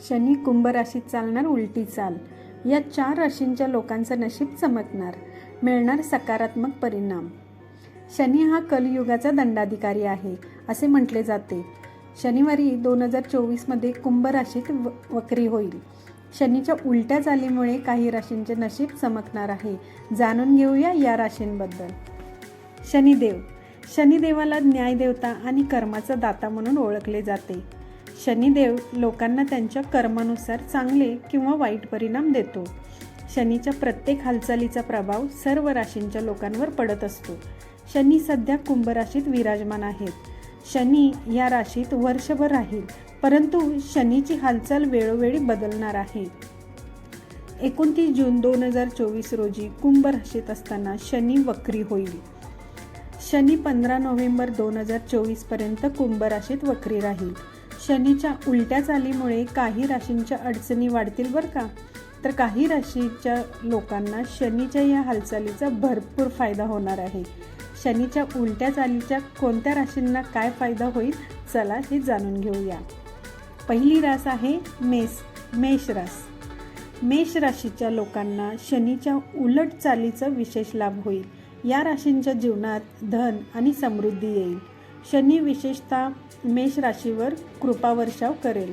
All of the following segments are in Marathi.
शनी कुंभ राशीत चालणार उलटी चाल. या चार राशींच्या लोकांचं नशीब चमकणार. मिळणार सकारात्मक परिणाम. शनी हा कलियुगाचा दंडाधिकारी आहे असे म्हटले जाते. शनिवारी दोन हजार चोवीसमध्ये कुंभ राशीत व वक्री होईल. शनीच्या उलट्या चालीमुळे काही राशींचे नशीब चमकणार आहे. जाणून घेऊया या राशींबद्दल. शनिदेव. शनिदेवाला न्यायदेवता आणि कर्माचा दाता म्हणून ओळखले जाते. शनिदेव लोकांना त्यांच्या कर्मानुसार चांगले किंवा वाईट परिणाम देतो. शनीच्या प्रत्येक हालचालीचा प्रभाव सर्व राशींच्या लोकांवर पडत असतो. शनी सध्या कुंभ राशीत विराजमान आहेत शनी या राशीत वर्षभर राहील परंतु शनीची हालचाल वेळोवेळी बदलणार आहे. एकोणतीस जून दोन हजार चोवीस रोजी कुंभ राशीत असताना शनी वक्री होईल. शनी पंधरा नोव्हेंबर दोन हजार चोवीसपर्यंत कुंभ राशीत वक्री राहील. शनीच्या उलट्या चालीमुळे काही राशींच्या अडचणी वाढतील बरं का? तर काही राशीच्या लोकांना शनीच्या या हालचालीचा भरपूर फायदा होणार आहे. शनीच्या उलट्या चालीच्या कोणत्या राशींना काय फायदा होईल? चला हे जाणून घेऊया. पहिली रास आहे मेष मेष रास. मेष राशीच्या लोकांना शनीच्या उलट चालीचा विशेष लाभ होईल. या राशींच्या जीवनात धन आणि समृद्धी येईल. शनी विशेषतः मेष राशीवर कृपावर्षाव करेल.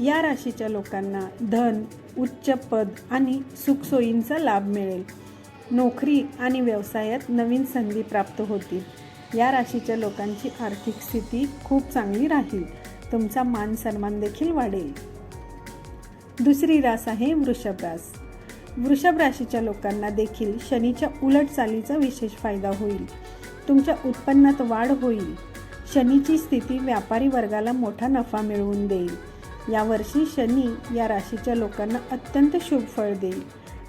या राशीच्या लोकांना धन उच्च पद आणि सुखसोयींचा लाभ मिळेल. नोकरी आणि व्यवसायात नवीन संधी प्राप्त होतील. या राशीच्या लोकांची आर्थिक स्थिती खूप चांगली राहील. तुमचा मान सन्मान देखील वाढेल. दुसरी रास आहे वृषभ रास. वृषभ राशीच्या लोकांना देखील शनीच्या उलट चालीचा विशेष फायदा होईल. तुमच्या उत्पन्नात वाढ होईल. शनीची स्थिती व्यापारी वर्गाला मोठा नफा मिळवून देईल. यावर्षी शनी या राशीच्या लोकांना अत्यंत शुभ फळ देईल.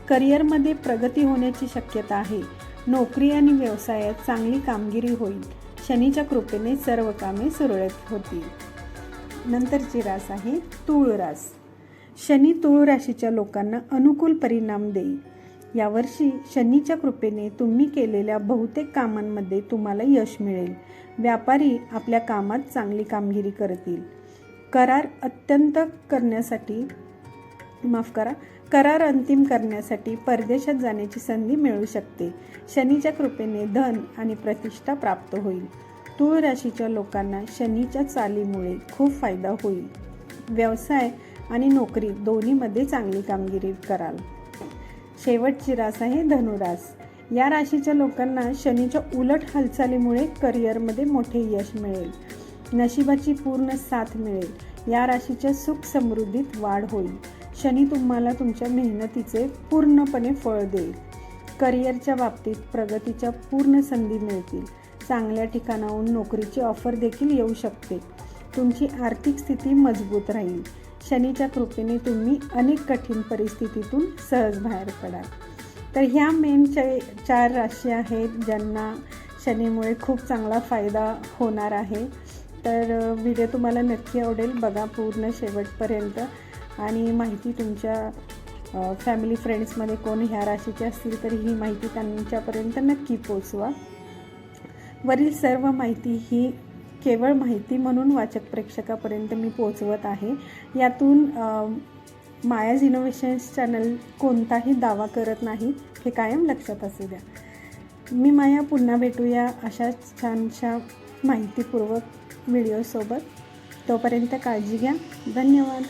करिअरमध्ये प्रगती होण्याची शक्यता आहे. नोकरी आणि व्यवसायात चांगली कामगिरी होईल. शनीच्या कृपेने सर्व कामे सुरळीत होतील. नंतरची रास आहे तूळ रास शनी तूळ राशीच्या लोकांना अनुकूल परिणाम देईल. यावर्षी शनीच्या कृपेने तुम्ही केलेल्या बहुतेक कामांमध्ये तुम्हाला यश मिळेल. व्यापारी आपल्या कामात चांगली कामगिरी करतील. करार अत्यंत करण्यासाठी माफ करा करार अंतिम करण्यासाठी परदेशात जाण्याची संधी मिळू शकते. शनीच्या कृपेने धन आणि प्रतिष्ठा प्राप्त होईल. तूळ राशीच्या लोकांना शनीच्या चालीमुळे खूप फायदा होईल. व्यवसाय आणि नोकरी दोन्हीमध्ये चांगली कामगिरी कराल. शेवटची रास आहे धनुरास. या राशीच्या लोकांना शनीच्या उलट हालचालीमुळे करिअरमध्ये मोठे यश मिळेल. नशिबाची पूर्ण साथ मिळेल. या राशीच्या सुख समृद्धीत वाढ होईल. शनी तुम्हाला तुमच्या मेहनतीचे पूर्णपणे फळ देईल. करिअरच्या बाबतीत प्रगतीच्या पूर्ण संधी मिळतील. चांगल्या ठिकाणाहून नोकरीची ऑफर देखील येऊ शकते. तुमची आर्थिक स्थिती मजबूत राहील. शनीच्या कृपेने तुम्ही अनेक कठीण परिस्थितीतून सहज बाहेर पडाल तर ह्या मेन चार राशी आहेत ज्यांना शनीमुळे खूप चांगला फायदा होणार आहे. तर व्हिडिओ तुम्हाला नक्की आवडेल बघा पूर्ण शेवटपर्यंत. आणि माहिती तुमच्या फॅमिली फ्रेंड्समध्ये कोण ह्या राशीचे असतील तर ही माहिती त्यांच्यापर्यंत नक्की पोचवा. वरील सर्व माहिती ही केवळ माहिती म्हणून वाचक प्रेक्षकापर्यंत मी पोचवत आहे. यातून मायाज इनोव्हेशन्स चॅनल कोणताही दावा करत नाही हे कायम लक्षात असू द्या. मी माया पुन्हा भेटूया अशाच छानशा माहितीपूर्वक व्हिडिओसोबत. तोपर्यंत काळजी घ्या. धन्यवाद.